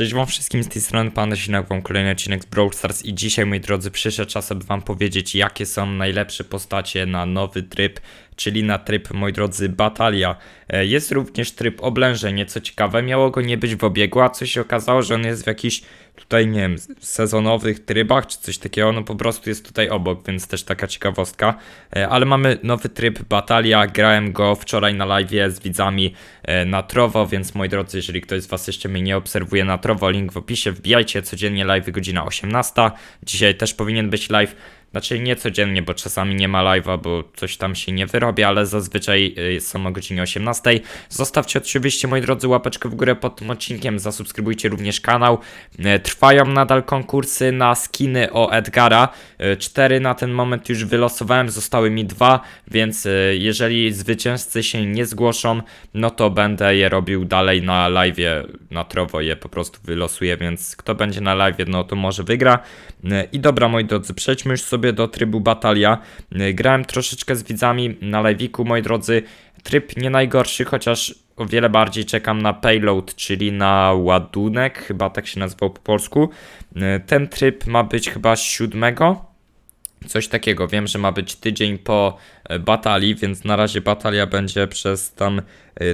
Cześć wam wszystkim, z tej strony Pan Sinek, wam kolejny odcinek z Brawl Stars i dzisiaj, moi drodzy, przyszedł czas, aby wam powiedzieć, jakie są najlepsze postacie na nowy tryb, czyli na tryb, moi drodzy, Batalia. E, Jest również tryb oblężenie, co ciekawe, miało go nie być w obiegu, a co się okazało, że on jest w jakichś tutaj, nie wiem, sezonowych trybach, czy coś takiego, no po prostu jest tutaj obok, więc też taka ciekawostka. E, Ale mamy nowy tryb Batalia, grałem go wczoraj na live z widzami e, na Trovo, więc moi drodzy, jeżeli ktoś z was jeszcze mnie nie obserwuje na Trovo, link w opisie, wbijajcie codziennie live godzina 18. Dzisiaj też powinien być live. Znaczy nie codziennie, bo czasami nie ma live'a, bo coś tam się nie wyrobi, ale zazwyczaj y, są o godzinie 18. Zostawcie oczywiście, moi drodzy, łapeczkę w górę pod tym odcinkiem, zasubskrybujcie również kanał. E, Trwają nadal konkursy na skiny o Edgara. E, Cztery na ten moment już wylosowałem, zostały mi dwa, więc jeżeli zwycięzcy się nie zgłoszą, no to będę je robił dalej na live'ie, na Trovo je po prostu wylosuję, więc kto będzie na live'ie, no to może wygra. I dobra, moi drodzy, przejdźmy już sobie do trybu Batalia. E, Grałem troszeczkę z widzami na live'iku, moi drodzy. Tryb nie najgorszy, chociaż o wiele bardziej czekam na payload, czyli na ładunek, chyba tak się nazywał po polsku. E, Ten tryb ma być chyba siódmego, Coś takiego. Wiem, że ma być tydzień po e, batalii, więc na razie batalia będzie przez tam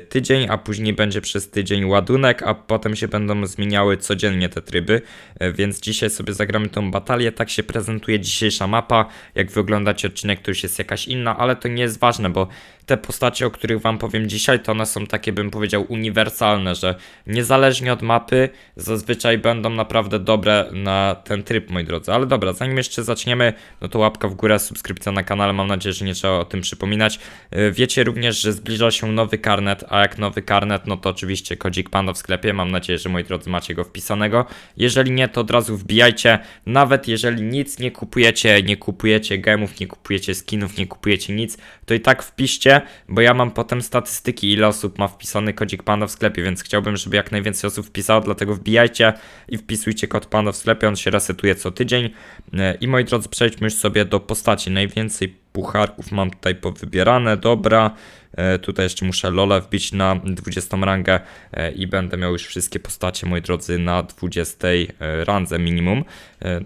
tydzień, a później będzie przez tydzień ładunek, a potem się będą zmieniały codziennie te tryby. E, Więc dzisiaj sobie zagramy tą batalię. Tak się prezentuje dzisiejsza mapa. Jak wy oglądacie odcinek, to już jest jakaś inna, ale to nie jest ważne, bo te postacie, o których wam powiem dzisiaj, to one są takie, bym powiedział, uniwersalne, że niezależnie od mapy, zazwyczaj będą naprawdę dobre na ten tryb, moi drodzy. Ale dobra, zanim jeszcze zaczniemy, no to łapka w górę, subskrypcja na kanale, mam nadzieję, że nie trzeba o tym przypominać. Yy, Wiecie również, że zbliża się nowy karnet, a jak nowy karnet, no to oczywiście kodzik Panda w sklepie, mam nadzieję, że moi drodzy macie go wpisanego. Jeżeli nie, to od razu wbijajcie, nawet jeżeli nic nie kupujecie, nie kupujecie gemów, nie kupujecie skinów, nie kupujecie nic, to i tak wpiszcie, bo ja mam potem statystyki, ile osób ma wpisany kodzik Panda w sklepie, więc chciałbym, żeby jak najwięcej osób wpisało, dlatego wbijajcie i wpisujcie kod Panda w sklepie, on się resetuje co tydzień. E, I moi drodzy, przejdźmy już sobie do postaci. Najwięcej pucharków mam tutaj powybierane, dobra. E, Tutaj jeszcze muszę Lola wbić na 20 rangę e, i będę miał już wszystkie postacie, moi drodzy, na 20 e, randze minimum.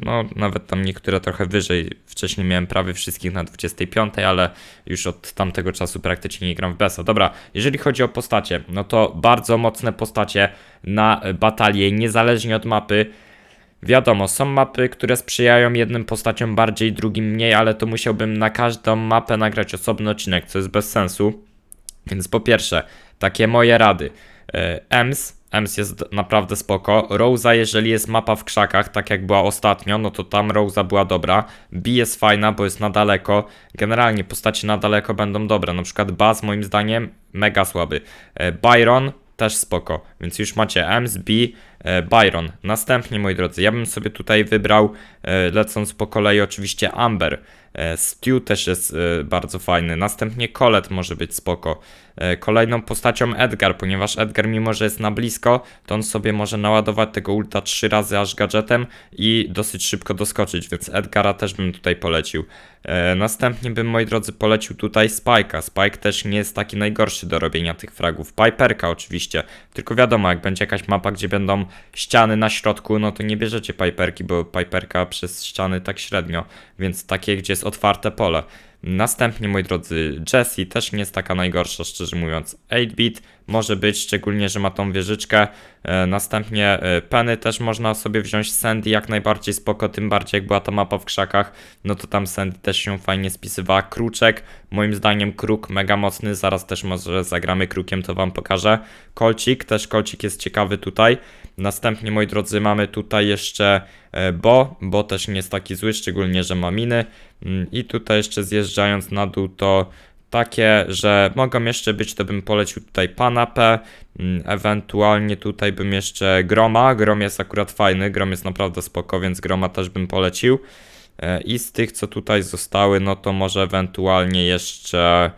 No, nawet tam niektóre trochę wyżej. Wcześniej miałem prawie wszystkich na 25, ale już od tamtego czasu praktycznie nie gram w BESA. Dobra, jeżeli chodzi o postacie, no to bardzo mocne postacie na e, batalię, niezależnie od mapy. Wiadomo, są mapy, które sprzyjają jednym postaciom bardziej, drugim mniej, ale to musiałbym na każdą mapę nagrać osobny odcinek, co jest bez sensu. Więc po pierwsze, takie moje rady. E, Ems, Ems jest naprawdę spoko. Rosa, jeżeli jest mapa w krzakach, tak jak była ostatnio, no to tam Rosa była dobra. B jest fajna, bo jest na daleko. Generalnie postacie na daleko będą dobre. Na przykład Baz moim zdaniem mega słaby. E, Byron też spoko. Więc już macie Ems, B, Byron. Następnie, moi drodzy, ja bym sobie tutaj wybrał, e, lecąc po kolei, oczywiście Amber. E, Stu też jest e, bardzo fajny. Następnie Colette może być spoko. E, Kolejną postacią Edgar, ponieważ Edgar, mimo że jest na blisko, to on sobie może naładować tego ulta trzy razy aż gadżetem i dosyć szybko doskoczyć, więc Edgara też bym tutaj polecił. E, Następnie bym, moi drodzy, polecił tutaj Spike'a. Spike też nie jest taki najgorszy do robienia tych fragów. Piperka oczywiście, tylko wiadomo, jak będzie jakaś mapa, gdzie będą ściany na środku, no to nie bierzecie Piperki, bo Piperka przez ściany tak średnio, więc takie, gdzie jest otwarte pole. Następnie, moi drodzy, Jessie też nie jest taka najgorsza, szczerze mówiąc. 8-bit może być, szczególnie, że ma tą wieżyczkę. E, następnie e, Penny też można sobie wziąć. Sandy jak najbardziej spoko, tym bardziej jak była ta mapa w krzakach, no to tam Sandy też się fajnie spisywała. Kruczek, moim zdaniem Kruk mega mocny, zaraz też może zagramy Krukiem, to wam pokażę. Kolcik, też Kolcik jest ciekawy tutaj. Następnie, moi drodzy, mamy tutaj jeszcze e, Bo, Bo też nie jest taki zły, szczególnie, że ma miny. Mm, I tutaj jeszcze zjeżdżając na dół to takie, że mogą jeszcze być, to bym polecił tutaj Panapę, mm, ewentualnie tutaj bym jeszcze Groma, Grom jest akurat fajny, Grom jest naprawdę spoko, więc Groma też bym polecił. E, I z tych, co tutaj zostały, no to może ewentualnie jeszcze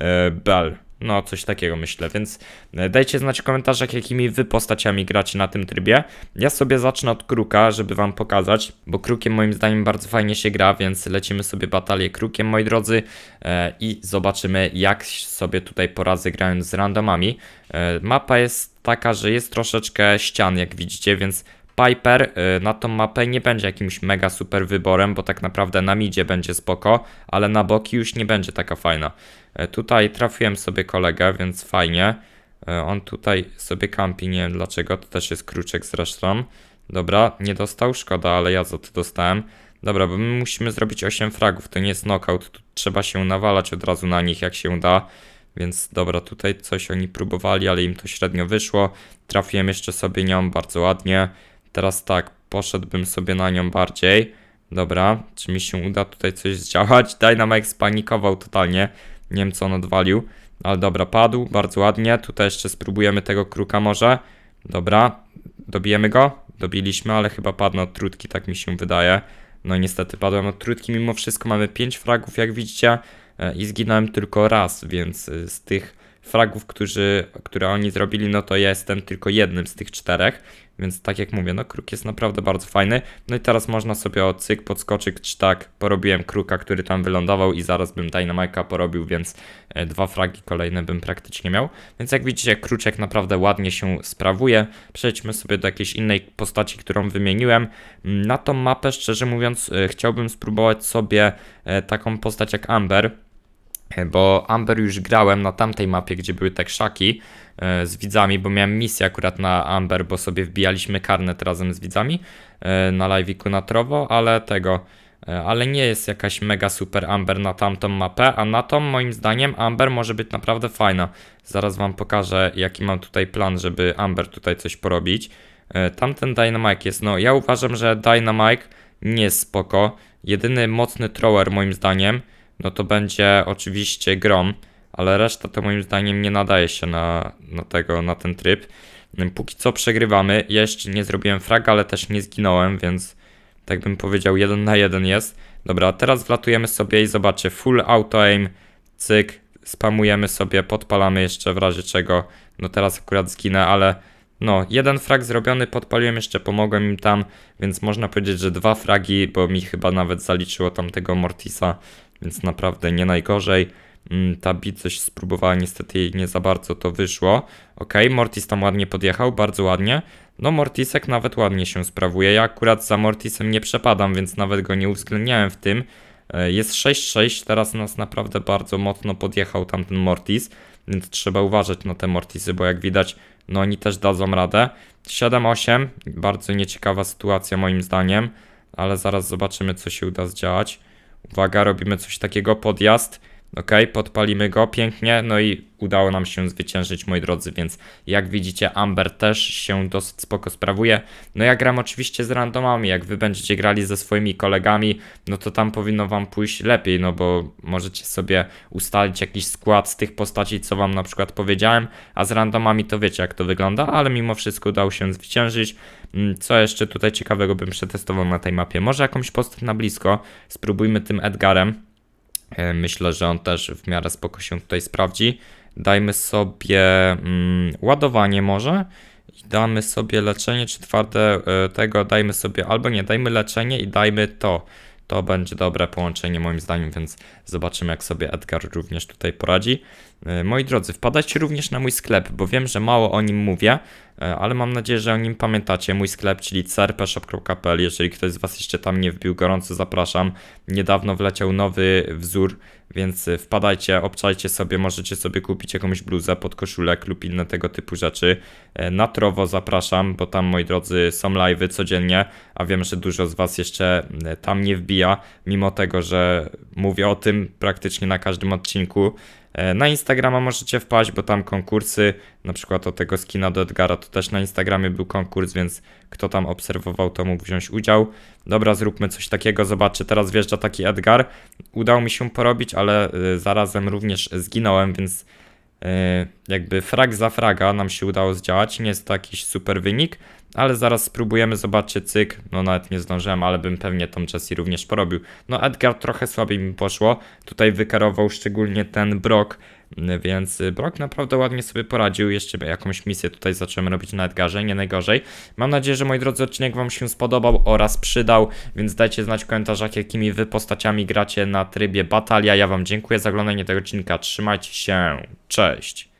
e, Bell. No, coś takiego myślę, więc e, dajcie znać w komentarzach, jakimi wy postaciami gracie na tym trybie. Ja sobie zacznę od kruka, żeby wam pokazać, bo krukiem moim zdaniem bardzo fajnie się gra, więc lecimy sobie batalię krukiem, moi drodzy, e, i zobaczymy, jak sobie tutaj poradzę grając z randomami. E, mapa jest taka, że jest troszeczkę ścian, jak widzicie, więc Piper y, na tą mapę nie będzie jakimś mega super wyborem, bo tak naprawdę na midzie będzie spoko, ale na boki już nie będzie taka fajna. E, Tutaj trafiłem sobie kolegę, więc fajnie. E, On tutaj sobie kampi, nie wiem dlaczego, to też jest kruczek zresztą. Dobra, nie dostał, szkoda, ale ja za to dostałem. Dobra, bo my musimy zrobić 8 fragów, to nie jest knockout, tu trzeba się nawalać od razu na nich jak się da. Więc dobra, tutaj coś oni próbowali, ale im to średnio wyszło. Trafiłem jeszcze sobie nią bardzo ładnie. Teraz tak, poszedłbym sobie na nią bardziej. Dobra, czy mi się uda tutaj coś zdziałać? Dynamite spanikował totalnie. Nie wiem co on odwalił. Ale dobra, padł, bardzo ładnie. Tutaj jeszcze spróbujemy tego kruka może. Dobra, dobijemy go? Dobiliśmy, ale chyba padł od trutki, tak mi się wydaje. No niestety padłem od trutki, mimo wszystko mamy 5 fragów, jak widzicie. e, I zginąłem tylko raz, więc e, z tych fragów, którzy, które oni zrobili, no to ja jestem tylko jednym z tych czterech. Więc tak jak mówię, no kruk jest naprawdę bardzo fajny. No i teraz można sobie o cyk, podskoczyk, czy tak, porobiłem kruka, który tam wylądował i zaraz bym Dynamite'a porobił, więc e, dwa fragi kolejne bym praktycznie miał. Więc jak widzicie, kruczek naprawdę ładnie się sprawuje. Przejdźmy sobie do jakiejś innej postaci, którą wymieniłem. Na tą mapę, szczerze mówiąc, e, chciałbym spróbować sobie e, taką postać jak Amber. Bo Amber już grałem na tamtej mapie, gdzie były te krzaki e, z widzami, bo miałem misję akurat na Amber, bo sobie wbijaliśmy karnet razem z widzami e, na live'iku na Trowo, ale tego, e, ale nie jest jakaś mega super Amber na tamtą mapę, a na tą moim zdaniem Amber może być naprawdę fajna. Zaraz wam pokażę jaki mam tutaj plan, żeby Amber tutaj coś porobić. Tamten Dynamite jest, no ja uważam, że Dynamite nie jest spoko. Jedyny mocny thrower moim zdaniem, no to będzie oczywiście Grom, ale reszta to moim zdaniem nie nadaje się na, na tego, na ten tryb. Ym, Póki co przegrywamy. Jeszcze nie zrobiłem fraga, ale też nie zginąłem, więc tak bym powiedział, jeden na jeden jest. Dobra, teraz wlatujemy sobie i zobaczcie, full auto aim, cyk, spamujemy sobie, podpalamy jeszcze w razie czego. No teraz akurat zginę, ale no, jeden frag zrobiony, podpaliłem jeszcze, pomogłem im tam, więc można powiedzieć, że dwa fragi, bo mi chyba nawet zaliczyło tamtego Mortisa, więc naprawdę nie najgorzej. Mm, Ta bit coś spróbowała, niestety jej nie za bardzo to wyszło. Ok, Mortis tam ładnie podjechał, bardzo ładnie. No, Mortisek nawet ładnie się sprawuje. Ja akurat za Mortisem nie przepadam, więc nawet go nie uwzględniałem w tym. E, Jest 6-6, teraz nas naprawdę bardzo mocno podjechał tamten Mortis, więc trzeba uważać na te Mortisy, bo jak widać, no oni też dadzą radę. 7-8, bardzo nieciekawa sytuacja moim zdaniem, ale zaraz zobaczymy, co się uda zdziałać. Uwaga, robimy coś takiego, podjazd. Ok, podpalimy go pięknie, no i udało nam się zwyciężyć, moi drodzy, więc jak widzicie, Amber też się dosyć spoko sprawuje. No ja gram oczywiście z randomami, jak wy będziecie grali ze swoimi kolegami, no to tam powinno wam pójść lepiej, no bo możecie sobie ustalić jakiś skład z tych postaci, co wam na przykład powiedziałem, a z randomami to wiecie jak to wygląda, ale mimo wszystko udało się zwyciężyć. Mm, Co jeszcze tutaj ciekawego bym przetestował na tej mapie? Może jakąś postać na blisko, spróbujmy tym Edgarem. E, Myślę, że on też w miarę spoko się tutaj sprawdzi. Dajmy sobie mm, ładowanie może i damy sobie leczenie, czy twarde e, tego, dajmy sobie, albo nie, dajmy leczenie i dajmy to. To będzie dobre połączenie moim zdaniem, więc zobaczymy jak sobie Edgar również tutaj poradzi. E, Moi drodzy, wpadajcie również na mój sklep, bo wiem, że mało o nim mówię, ale mam nadzieję, że o nim pamiętacie. Mój sklep, czyli crpshop.pl, jeżeli ktoś z Was jeszcze tam nie wbił, gorąco zapraszam. Niedawno wleciał nowy wzór, więc y, wpadajcie, obczajcie sobie, możecie sobie kupić jakąś bluzę, podkoszulek lub inne tego typu rzeczy. E, Na Trowo zapraszam, bo tam, moi drodzy, są live'y codziennie, a wiem, że dużo z Was jeszcze e, tam nie wbija, mimo tego, że mówię o tym praktycznie na każdym odcinku. E, Na Instagrama możecie wpaść, bo tam konkursy, na przykład o tego skina do Edgara, to też na Instagramie był konkurs, więc kto tam obserwował, to mógł wziąć udział. Dobra, zróbmy coś takiego, zobaczcie, teraz wjeżdża taki Edgar. Udało mi się porobić, ale y, zarazem również zginąłem, więc y, jakby frag za fraga nam się udało zdziałać. Nie jest to jakiś super wynik, ale zaraz spróbujemy, zobaczcie, cyk. No nawet nie zdążyłem, ale bym pewnie tą Jessie również porobił. No Edgar trochę słabiej mi poszło. Tutaj wykarował szczególnie ten Brock Mm, Więc y, Brock naprawdę ładnie sobie poradził. Jeszcze jakąś misję tutaj zacząłem robić na Edgarze, nie najgorzej. Mam nadzieję, że moi drodzy odcinek Wam się spodobał oraz przydał, więc dajcie znać w komentarzach, jakimi Wy postaciami gracie na trybie Batalia. Ja Wam dziękuję za oglądanie tego odcinka. Trzymajcie się. Cześć.